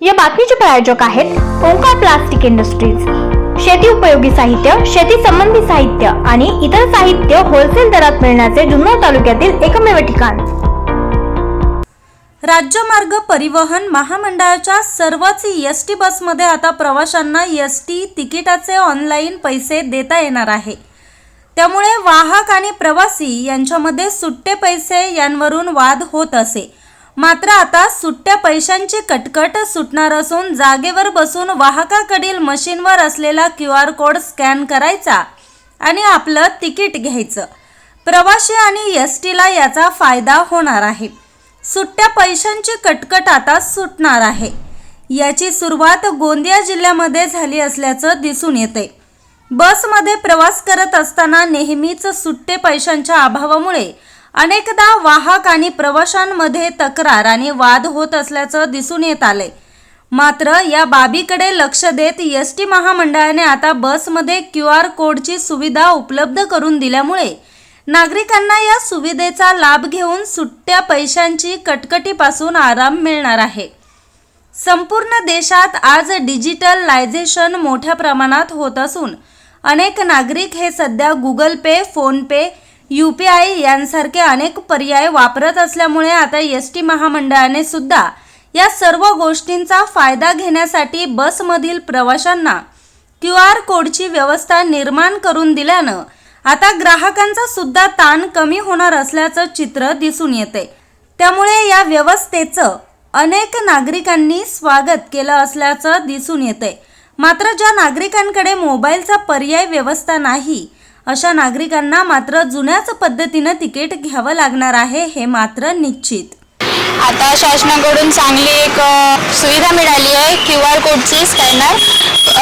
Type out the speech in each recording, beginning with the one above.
या बातमीचे प्रायोजक आहेत ओंकार प्लास्टिक इंडस्ट्रीज. शेती उपयोगी साहित्य शेती संबंधी साहित्य आणि इतर साहित्य होलसेल दरात मिळण्याचे जुन्नर तालुक्यातील एकमेव ठिकाण. राज्यमार्ग परिवहन महामंडळाच्या सर्वच एस टी बसमध्ये आता प्रवाशांना एस टी तिकिटाचे ऑनलाईन पैसे देता येणार आहे. त्यामुळे वाहक आणि प्रवासी यांच्यामध्ये सुट्टे पैसे यांवरून वाद होत असे. मात्र आता सुट्ट्या पैशांची कटकट सुटणार असून जागेवर बसून वाहकाकडील मशीनवर असलेला क्यू आर कोड स्कॅन करायचा आणि आपलं तिकीट घ्यायचं. प्रवासी आणि एस टीला याचा फायदा होणार आहे. सुट्ट्या पैशांची कटकट आता सुटणार आहे. याची सुरुवात गोंदिया जिल्ह्यामध्ये झाली असल्याचं दिसून येते. बसमध्ये प्रवास करत असताना नेहमीच सुट्टे पैशांच्या अभावामुळे अनेकदा वाहक आणि प्रवाशांमध्ये तक्रार आणि वाद होत असल्याचं दिसून येत आलंय. मात्र या बाबीकडे लक्ष देत एस टी महामंडळाने आता बसमध्ये क्यू आर कोडची सुविधा उपलब्ध करून दिल्यामुळे नागरिकांना या सुविधेचा लाभ घेऊन सुट्ट्या पैशांची कटकटीपासून आराम मिळणार आहे. संपूर्ण देशात आज डिजिटलायझेशन मोठ्या प्रमाणात होत असून अनेक नागरिक हे सध्या Google Pay PhonePe U P I यांसारखे अनेक पर्याय वापरत असल्यामुळे आता एस टी महामंडळाने सुद्धा या सर्व गोष्टींचा फायदा घेण्यासाठी बसमधील प्रवाशांना क्यू आर कोडची व्यवस्था निर्माण करून दिल्यानं आता ग्राहकांचा सुद्धा ताण कमी होणार असल्याचं चित्र दिसून येते. त्यामुळे या व्यवस्थेचं अनेक नागरिकांनी स्वागत केलं असल्याचं दिसून येते. मात्र ज्या नागरिकांकडे मोबाईलचा पर्याय व्यवस्था नाही अशा नागरिकांना मात्र जुन्याच पद्धतीनं तिकीट घ्यावं लागणार आहे हे मात्र निश्चित. आता शासनाकडून चांगली एक सुविधा मिळाली आहे क्यू आर कोडची स्कॅनर.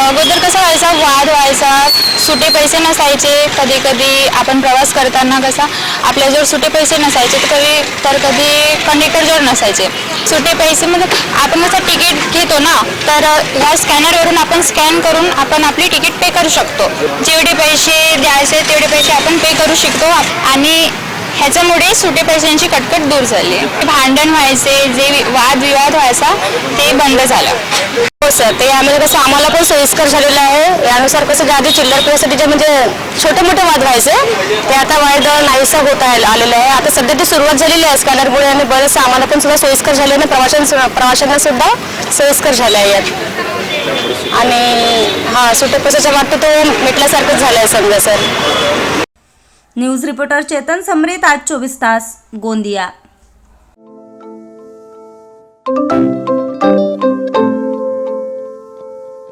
अगोदर कसं व्हायचा? वाद व्हायचा. सुटे पैसे नसायचे. कधी कधी आपण प्रवास करताना कसा आपल्याजवळ सुटे पैसे नसायचे तर कधी तर कधी कंडक्टरजवळ नसायचे. सुटे पैसे म्हणजे आपण कसं तिकीट घेतो ना तर या ह्या स्कॅनरवरून आपण स्कॅन करून आपण आपली तिकीट पे करू शकतो. जेवढे पैसे द्यायचे तेवढे पैसे आपण पे करू शकतो. आणि ह्याच्यामुळे सुटे पैशांची कटकट दूर झाली. भांडण व्हायचे जे वादविवाद व्हायचा ते बंद झालं. हो सर ते यामध्ये कसं आम्हाला पण सोयीस्कर झालेलं आहे. यानुसार कसं जे आधी चिल्लर पैशासाठी जे म्हणजे छोटे मोठे वाद व्हायचे ते आता वाद नाहीसा होत आलेलं आहे. आता सध्या ती सुरुवात झालेली आहे स्कॅनरमुळे आणि बरंच आम्हाला पण सुद्धा सोयीस्कर झाले आणि प्रवाशां प्रवाशांना सुद्धा सोयीस्कर झालं आहे यात आणि हा सुटे पैशाच्या बाबतीत तो मिटल्यासारखंच झालं आहे समजा sir. News reporter Chetan Samrit आज चोवीस तास गोंदिया.